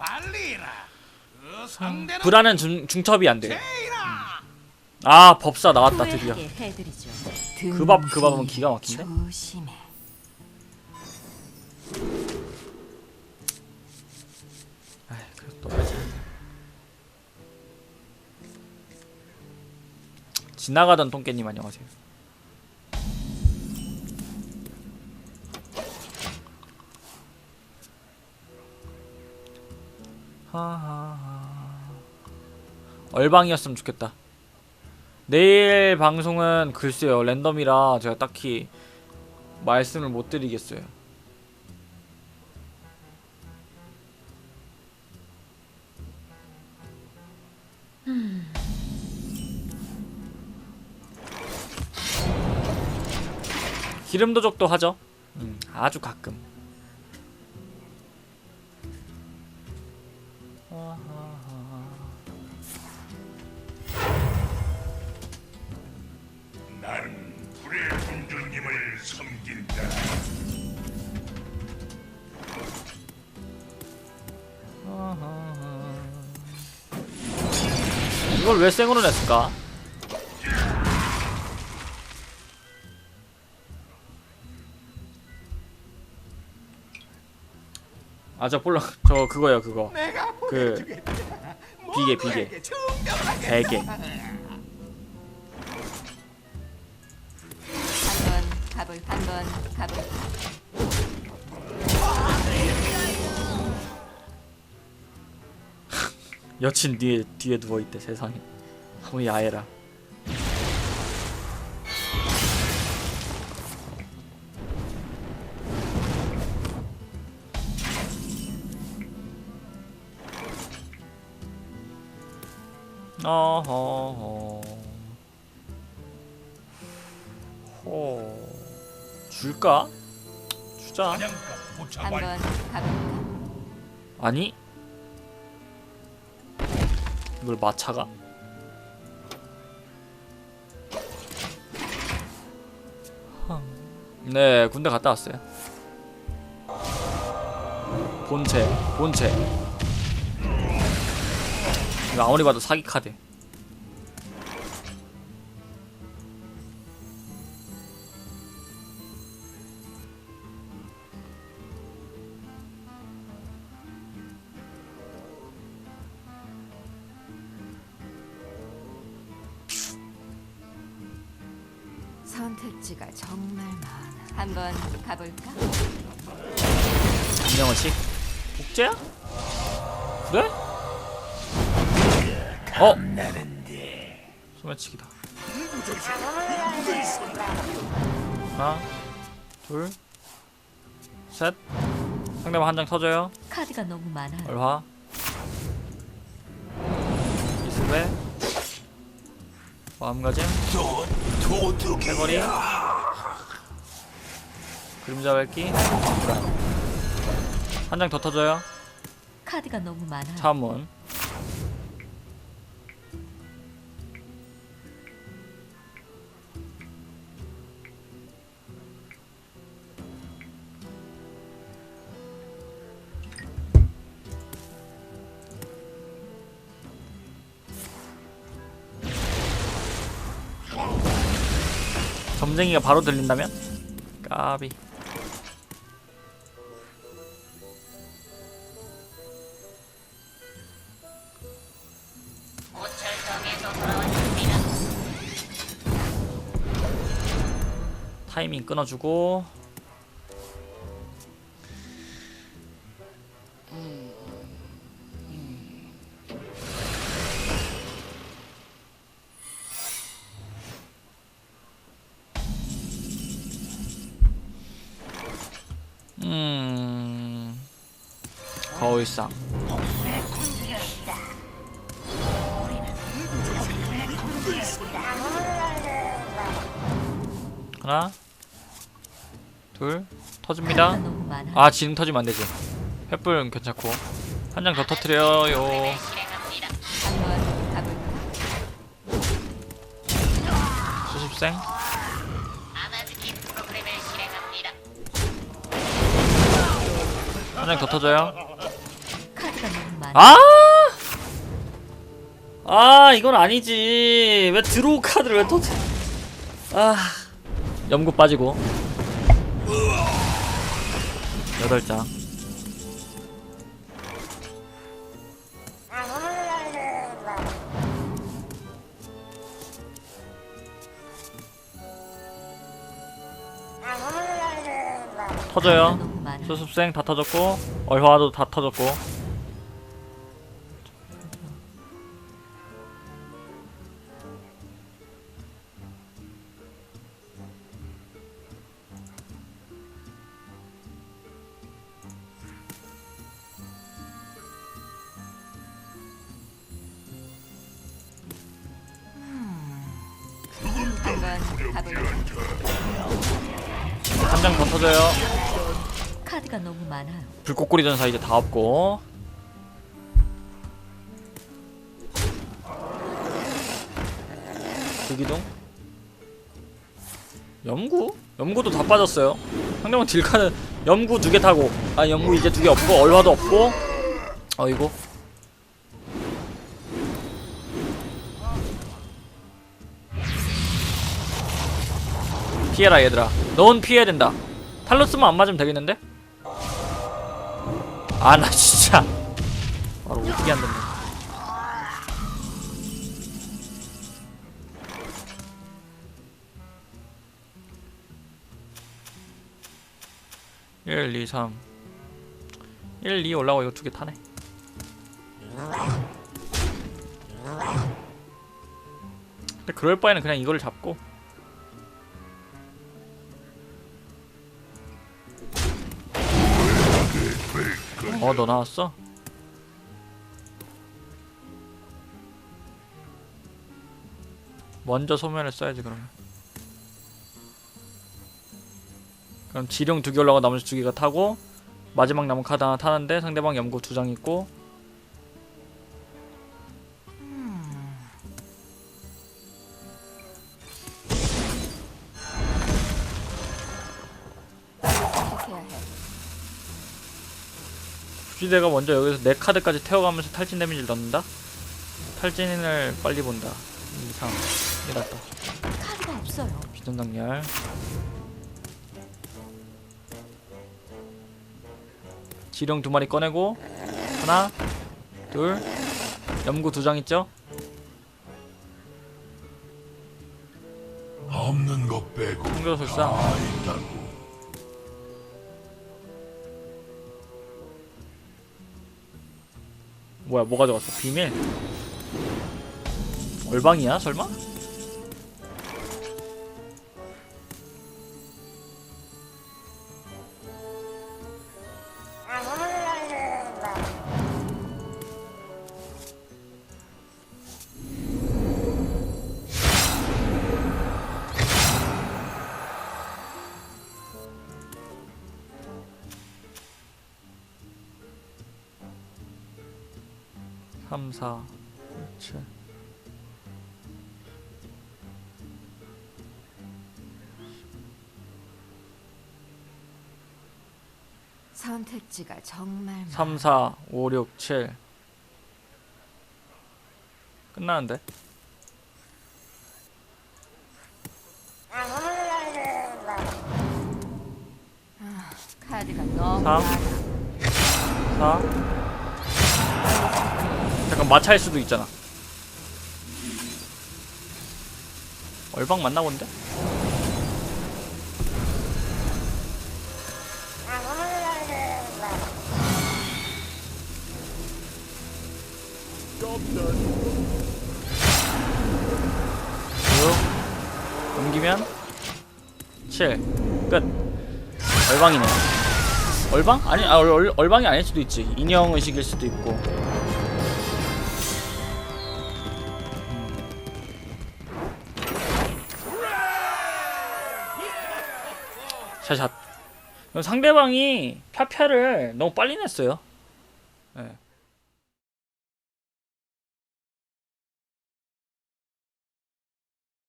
빨리라. 그 상대는 불안은 중, 중첩이 안. 제이라. 아 법사 나왔다 드디어. 그 밥 그 밥은 기가 막힌데. 조심해. 또. 지나가던 똥개님 안녕하세요. 얼방이었으면 좋겠다. 내일 방송은 글쎄요 랜덤이라 제가 딱히 말씀을 못 드리겠어요. 기름 도적도 하죠. 음, 아주 가끔. 이걸 왜 생으로 냈을까? 아 저 볼라 저 그거요 그거 그. 비계, 비계. 베개 한번 가볼 한번 가볼. 여친 뒤에 뒤에 누워 있대 세상에 너무 야해라 어허허 호 줄까? 주자. 한번 가볼까. 아니 이걸 마차가. 네 군대 갔다 왔어요. 본체 본체. 이거 아무리 봐도 사기 카드 선택지가 정말 많아. 한번 가볼까. 김영원 씨 복제야? 그래? 어? 소매치기다 하나 둘 셋 상대방 한 장 터져요 카드가 너무 많아. 얼화 이스베 마음가짐? 해거리? 그림자 밟기? 한 장 더 터져요? 카드가 너무 많아. 차문 점쟁이가 바로 들린다면? 까비 타이밍 끊어주고 거울상. 하나 둘 터집니다. 아 지금 터지면 안 되지. 횃불은 괜찮고. 한 장 더 터트려요. 수습생? 한 장 더 터져요 아. 아! 아, 이건 아니지. 왜 드로우 카드를 왜 터지? 아. 염구 빠지고. 여덟 장. 터져요. 수습생 다 터졌고 얼화도 다 터졌고 한 장 더 터져요. 카드가 너무 많아요. 불꽃꼬리 전사 이제 다 없고. 두기둥? 염구? 염구도 다 빠졌어요. 상대방 딜카는 염구 두 개 타고. 아 염구 이제 두 개 없고 얼화도 없고. 어이구 피해라 얘들아. 넌 피해야 된다. 탈로스만 안 맞으면 되겠는데? 아 나 진짜. 바로 어떻게 안 된다 일, 이, 삼. 1, 2 올라가고 이거 두 개 타네. 근데 그럴 바에는 그냥 이거를 잡고 어 너 나왔어? 먼저 소면을 써야지 그러면. 그럼 지룡 두 개 올라가 나머지 두 개가 타고 마지막 남은 카드 하나 타는데 상대방 염고 두장 있고 내가 먼저 여기서 네 카드까지 태워가면서 탈진 데미지를 넣는다? 탈진을 빨리 본다 이상 이게 낫다 카드가 없어요. 비전당열 지령 두 마리 꺼내고 하나 둘 염구 두 장 있죠? 뭐야 뭐 가져갔어 비밀 얼방이야 설마? 삼, 사, 칠 선택지가 정말 많아. 3, 4, 5, 6, 7 끝나는데? 카드가 너무 삼. 많아. 4 잠깐 마차일 수도 있잖아 얼방 맞나 본데? 육 넘기면 7 끝. 얼방이네. 얼방? 아니, 아, 얼, 얼, 얼방이 아닐 수도 있지. 인형 의식일 수도 있고. 샷샷. 상대방이 펴펴를 너무 빨리 냈어요. 예.